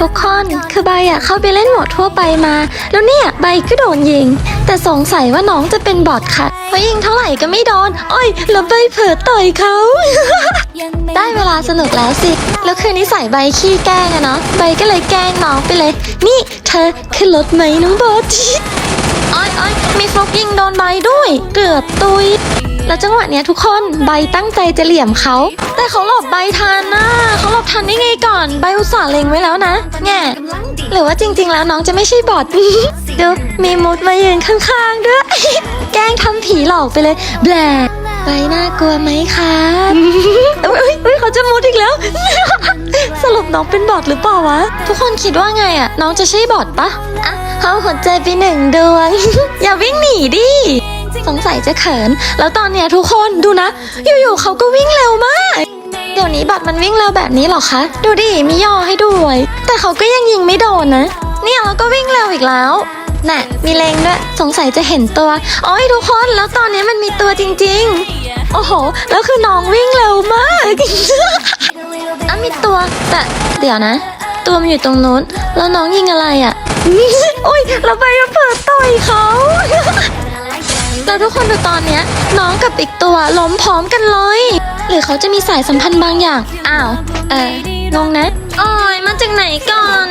ทุกคนคือใบอะเข้าไปเล่นโหมดทั่วไปมา แล้วเนี่ยใบก็โดนยิง แต่สงสัยว่าน้องจะเป็นบอดค่ะเพราะยิงเท่าไหร่ก็ไม่โดนโอ้ยแล้วใบเผลอต่อยเขา ได้เวลาสนุกแล้วสิ แล้วคืนนี้ใส่ใบขี้แกล้งอะเนาะใบก็เลยแกล้งน้องไปเลย นี่เธอขึ้นรถไหมน้องบอสอ้อย อ้อยมีฟลุกยิงโดนใบด้วย เกือบตุย แล้วจังหวะเนี้ยทุกคนใบตั้งใจจะเหลี่ยมเขา แต่เขาหลบใบทันนะเขาหลบทันได้ไงก่อน ใบอุตส่าห์เล็งไว้แล้วนะแง่หรือว่าจริง ๆ แล้วน้องจะไม่ใช่บอทดูมีมุดมายืนข้างๆด้วย แกล้งทำผีหลอกไปเลย แบลใบน่ากลัวไหมคะเอ้ยเอ้ยเขาจะมุดอีกแล้ว สรุปน้องเป็นบอทหรือเปล่าวะ ทุกคนคิดว่าไงอะน้องจะใช่บอทปะอะเขาหัวใจไปหนึ่งดวง อย่าวิ่งหนีดิ สงสัยจะเขิน แล้วตอนเนี้ยทุกคนดูนะ อยู่ๆเขาก็วิ่งเร็วมาก เดี๋ยวนี้บอทมันวิ่งเร็วแบบนี้หรอคะ ดูดิ มีย่อให้ด้วย แต่เขาก็ยังยิงไม่โดนนะ เนี่ยแล้วก็วิ่งเร็วอีกแล้วน่ะ มีเลงด้วย สงสัยจะเห็นตัวอ๋อยทุกคน แล้วตอนนี้มันมีตัวจริง ๆ โอ้โห แล้วคือน้องวิ่งเร็วมาก แต่เดี๋ยวนะ ตัวมันอยู่ตรงนู้นแล้วน้องยิงอะไรอะอุ้ยเราไปเผลอต่อยเขา แล้วทุกคนดูตอนเนี้ย น้องกับอีกตัวล้มพร้อมกันเลย หรือเขาจะมีสายสัมพันธ์บางอย่าง อ้าว เอองงนะโอ้ยมาจากไหนก่อน